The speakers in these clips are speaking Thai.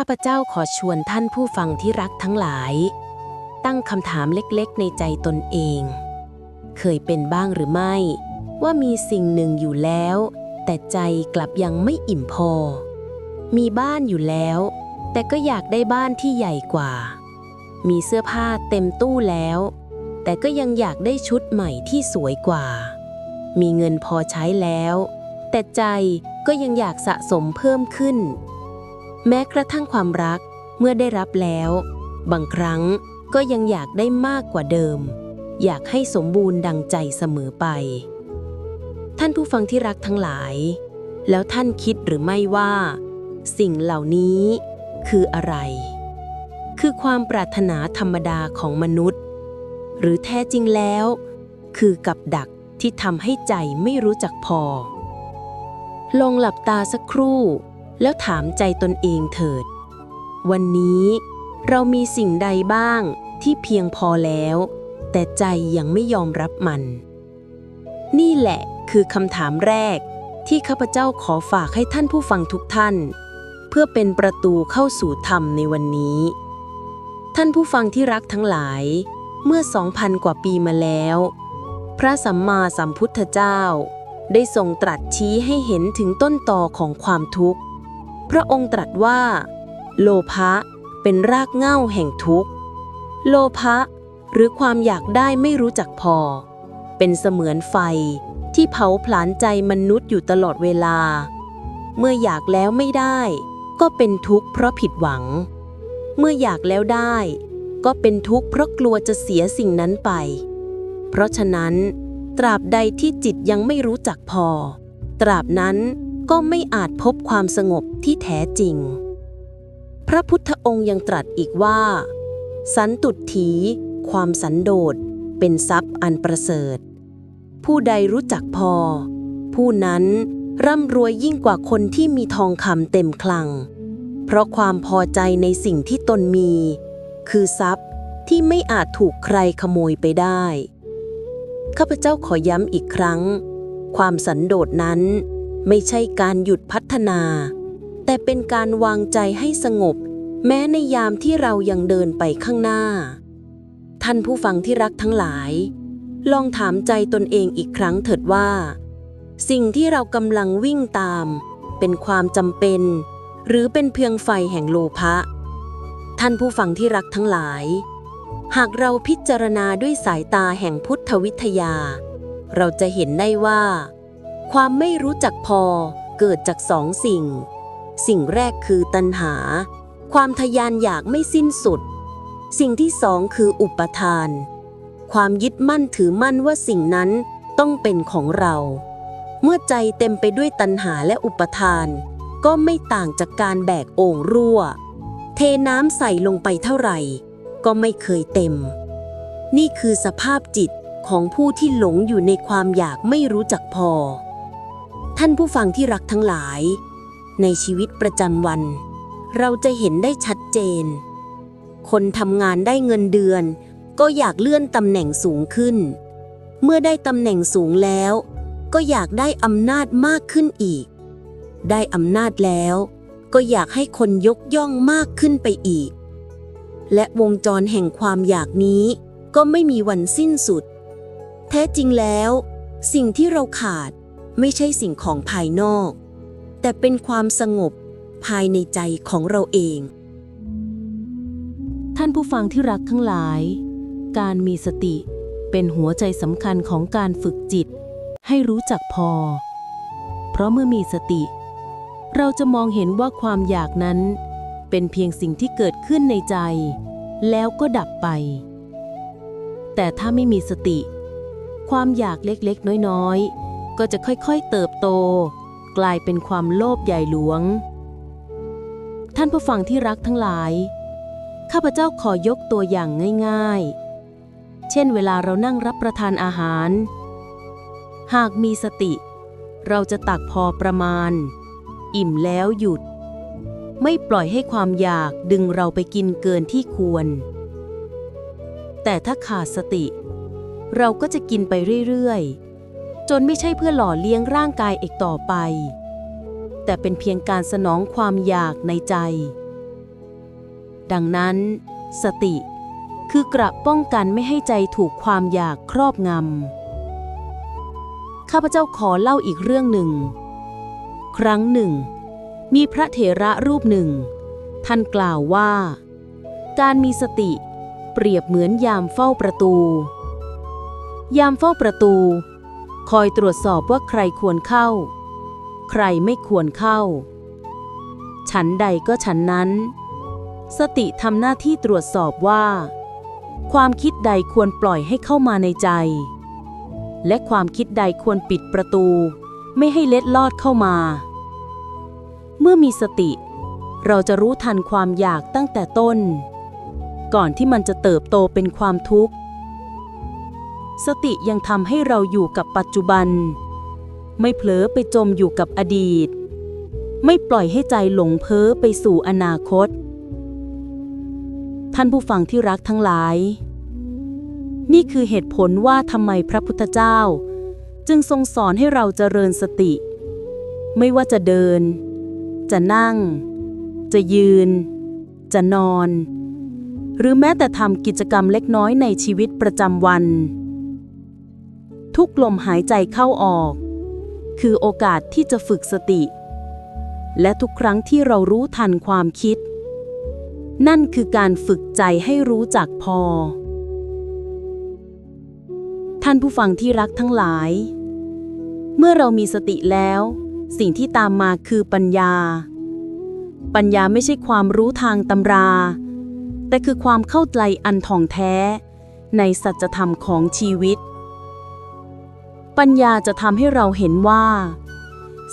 ข้าพเจ้าขอชวนท่านผู้ฟังที่รักทั้งหลาย ตั้งคำถามเล็กๆ ในใจตนเอง เคยเป็นบ้างหรือไม่ ว่ามีสิ่งหนึ่งอยู่แล้ว แต่ใจกลับยังไม่อิ่มพอ มีบ้านอยู่แล้ว แต่ก็อยากได้บ้านที่ใหญ่กว่า มีเสื้อผ้าเต็มตู้แล้ว แต่ก็ยังอยากได้ชุดใหม่ที่สวยกว่า มีเงินพอใช้แล้ว แต่ใจก็ยังอยากสะสมเพิ่มขึ้น แม้กระทั่งความรักเมื่อได้รับแล้ว บางครั้งก็ยังอยากได้มากกว่าเดิม อยากให้สมบูรณ์ดังใจเสมอไป ท่านผู้ฟังที่รักทั้งหลาย แล้วท่านคิดหรือไม่ว่า สิ่งเหล่านี้คืออะไร คือความปรารถนาธรรมดาของมนุษย์ หรือแท้จริงแล้ว คือกับดักที่ทำให้ใจไม่รู้จักพอ ลองหลับตาสักครู่ แล้วถามใจตนเองเถิด วันนี้เรามีสิ่งใดบ้างที่เพียงพอแล้ว แต่ใจยังไม่ยอมรับมัน นี่แหละคือคำถามแรกที่ข้าพเจ้าขอฝากให้ท่านผู้ฟังทุกท่าน เพื่อเป็นประตูเข้าสู่ธรรมในวันนี้ ท่านผู้ฟังที่รักทั้งหลาย เมื่อสองพันกว่าปีมาแล้ว พระสัมมาสัมพุทธเจ้า ได้ทรงตรัสชี้ให้เห็นถึงต้นตอของความทุกข์ พระองค์ตรัสว่า โลภะเป็นรากเหง้าแห่งทุกข์ โลภะหรือความอยากได้ไม่รู้จักพอ เป็นเสมือนไฟที่เผาผลาญใจมนุษย์อยู่ตลอดเวลา เมื่ออยากแล้วไม่ได้ ก็เป็นทุกข์เพราะผิดหวัง เมื่ออยากแล้วได้ ก็เป็นทุกข์เพราะกลัวจะเสียสิ่งนั้นไป เพราะฉะนั้น ตราบใดที่จิตยังไม่รู้จักพอ ตราบนั้น ก็ไม่อาจพบความสงบที่แท้จริง พระพุทธองค์ยังตรัสอีกว่า สันตุถี ความสันโดษเป็นทรัพย์อันประเสริฐ ผู้ใดรู้จักพอ ผู้นั้นร่ำรวยยิ่งกว่าคนที่มีทองคำเต็มคลัง เพราะความพอใจในสิ่งที่ตนมี คือทรัพย์ที่ไม่อาจถูกใครขโมยไปได้ ข้าพเจ้าขอย้ำอีกครั้ง ความสันโดษนั้น ไม่ใช่การหยุดพัฒนา แต่เป็นการวางใจให้สงบ แม้ในยามที่เรายังเดินไปข้างหน้า ท่านผู้ฟังที่รักทั้งหลาย ลองถามใจตนเองอีกครั้งเถิดว่า สิ่งที่เรากำลังวิ่งตาม เป็นความจำเป็น หรือเป็นเพียงไฟแห่งโลภะท่านผู้ฟังที่รักทั้งหลาย หากเราพิจารณาด้วยสายตาแห่งพุทธวิทยา เราจะเห็นได้ว่า ความไม่รู้จักพอเกิดจากสองสิ่ง สิ่งแรกคือตัณหา ความทยานอยากไม่สิ้นสุด สิ่งที่สองคืออุปทาน ความยึดมั่นถือมั่นว่าสิ่งนั้นต้องเป็นของเรา เมื่อใจเต็มไปด้วยตัณหาและอุปทาน ก็ไม่ต่างจากการแบกโอ่งรั่ว เทน้ำใส่ลงไปเท่าไหร่ ก็ไม่เคยเต็ม นี่คือสภาพจิตของผู้ที่หลงอยู่ในความอยากไม่รู้จักพอ ท่านผู้ฟังที่รักทั้งหลาย ในชีวิตประจำวัน เราจะเห็นได้ชัดเจน คนทำงานได้เงินเดือน ก็อยากเลื่อนตำแหน่งสูงขึ้น เมื่อได้ตำแหน่งสูงแล้ว ก็อยากได้อำนาจมากขึ้นอีก ได้อำนาจแล้ว ก็อยากให้คนยกย่องมากขึ้นไปอีก และวงจรแห่งความอยากนี้ ก็ไม่มีวันสิ้นสุด แท้จริงแล้ว สิ่งที่เราขาด ไม่ใช่สิ่งของภายนอก แต่เป็นความสงบภายในใจของเราเอง ท่านผู้ฟังที่รักทั้งหลาย การมีสติเป็นหัวใจสำคัญของการฝึกจิต ให้รู้จักพอ เพราะเมื่อมีสติ เราจะมองเห็นว่าความอยากนั้น เป็นเพียงสิ่งที่เกิดขึ้นในใจ แล้วก็ดับไป แต่ถ้าไม่มีสติ ความอยากเล็กๆ น้อยๆ ก็จะค่อยๆเติบโต กลายเป็นความโลภใหญ่หลวง ท่านผู้ฟังที่รักทั้งหลาย ข้าพเจ้าขอยกตัวอย่างง่ายๆ เช่นเวลาเรานั่งรับประทานอาหาร หากมีสติ เราจะตักพอประมาณ อิ่มแล้วหยุด ไม่ปล่อยให้ความอยากดึงเราไปกินเกินที่ควร แต่ถ้าขาดสติ เราก็จะกินไปเรื่อยๆ จนไม่ใช่เพื่อหล่อเลี้ยงร่างกายอีกต่อไป แต่เป็นเพียงการสนองความอยากในใจ ดังนั้น สติ คือกระป้องกันไม่ให้ใจถูกความอยากครอบงำข้าพเจ้าขอเล่าอีกเรื่องหนึ่ง ครั้งหนึ่ง มีพระเถระรูปหนึ่ง ท่านกล่าวว่า การมีสติเปรียบเหมือนยามเฝ้าประตู ยามเฝ้าประตู คอยตรวจสอบว่าใครควรเข้า ใครไม่ควรเข้า ฉันใดก็ฉันนั้น สติทำหน้าที่ตรวจสอบว่า ความคิดใดควรปล่อยให้เข้ามาในใจ และความคิดใดควรปิดประตู ไม่ให้เล็ดลอดเข้ามา เมื่อมีสติ เราจะรู้ทันความอยากตั้งแต่ต้น ก่อนที่มันจะเติบโตเป็นความทุกข์ สติยังทำให้เราอยู่กับปัจจุบัน ไม่เผลอไปจมอยู่กับอดีต ไม่ปล่อยให้ใจหลงเพ้อไปสู่อนาคต ท่านผู้ฟังที่รักทั้งหลาย นี่คือเหตุผลว่าทำไมพระพุทธเจ้า จึงทรงสอนให้เราเจริญสติ ไม่ว่าจะเดิน จะนั่ง จะยืน จะนอนหรือแม้แต่ทำกิจกรรมเล็กน้อยในชีวิตประจำวัน ทุกลมหายใจเข้าออก คือโอกาสที่จะฝึกสติ และทุกครั้งที่เรารู้ทันความคิด นั่นคือการฝึกใจให้รู้จักพอ ท่านผู้ฟังที่รักทั้งหลาย เมื่อเรามีสติแล้ว สิ่งที่ตามมาคือปัญญา ปัญญาไม่ใช่ความรู้ทางตำรา แต่คือความเข้าใจอันท่องแท้ ในสัจธรรมของชีวิต ปัญญาจะทำให้เราเห็นว่า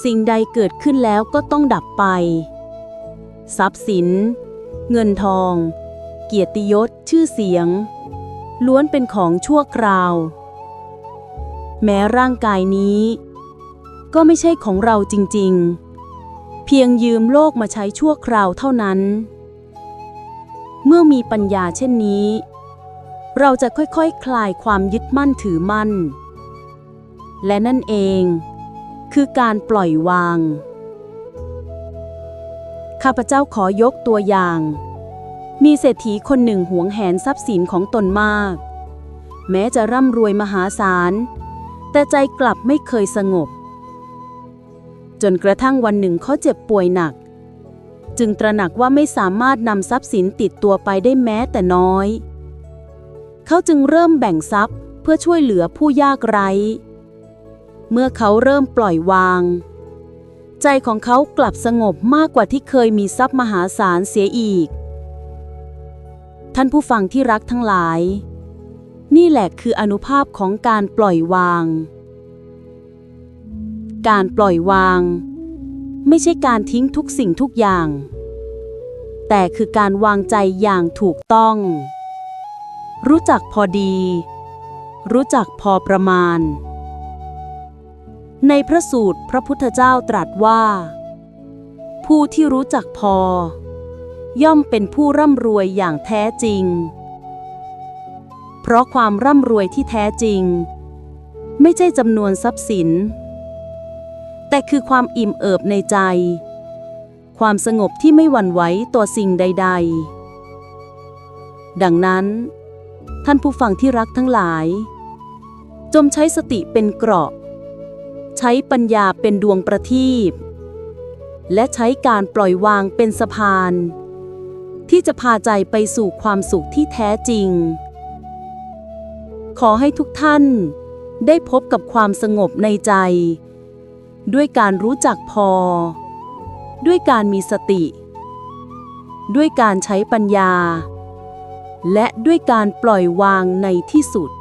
สิ่งใดเกิดขึ้นแล้วก็ต้องดับไป ทรัพย์สิน เงินทอง เกียรติยศชื่อเสียง ล้วนเป็นของชั่วคราว แม้ร่างกายนี้ ก็ไม่ใช่ของเราจริง ๆ เพียงยืมโลกมาใช้ชั่วคราวเท่านั้น เมื่อมีปัญญาเช่นนี้ เราจะค่อยๆคคลายความยึดมั่นถือมั่น และนั่นเอง คือการปล่อยวาง ข้าพเจ้าขอยกตัวอย่าง มีเศรษฐีคนหนึ่งหวงแหนทรัพย์สินของตนมาก แม้จะร่ำรวยมหาศาล แต่ใจกลับไม่เคยสงบ จนกระทั่งวันหนึ่งเขาเจ็บป่วยหนัก จึงตระหนักว่าไม่สามารถนำทรัพย์สินติดตัวไปได้แม้แต่น้อย เขาจึงเริ่มแบ่งทรัพย์เพื่อช่วยเหลือผู้ยากไร้ เมื่อเขาเริ่มปล่อยวาง ใจของเขากลับสงบมากกว่าที่เคยมีทรัพย์มหาศาลเสียอีก ท่านผู้ฟังที่รักทั้งหลาย นี่แหละคืออนุภาพของการปล่อยวาง การปล่อยวาง ไม่ใช่การทิ้งทุกสิ่งทุกอย่าง แต่คือการวางใจอย่างถูกต้อง รู้จักพอดี รู้จักพอประมาณ ในพระสูตรพระพุทธเจ้าตรัสว่า ผู้ที่รู้จักพอ ย่อมเป็นผู้ร่ำรวยอย่างแท้จริง เพราะความร่ำรวยที่แท้จริง ไม่ใช่จำนวนทรัพย์สิน แต่คือความอิ่มเอิบในใจ ความสงบที่ไม่หวั่นไหวต่อสิ่งใด ๆ ดังนั้น ท่านผู้ฟังที่รักทั้งหลาย จงใช้สติเป็นเกราะ ใช้ปัญญาเป็นดวงประทีปและใช้การปล่อยวางเป็นสะพาน ที่จะพาใจไปสู่ความสุขที่แท้จริง ขอให้ทุกท่าน ได้พบกับความสงบในใจ ด้วยการรู้จักพอ ด้วยการมีสติ ด้วยการใช้ปัญญา และด้วยการปล่อยวางในที่สุด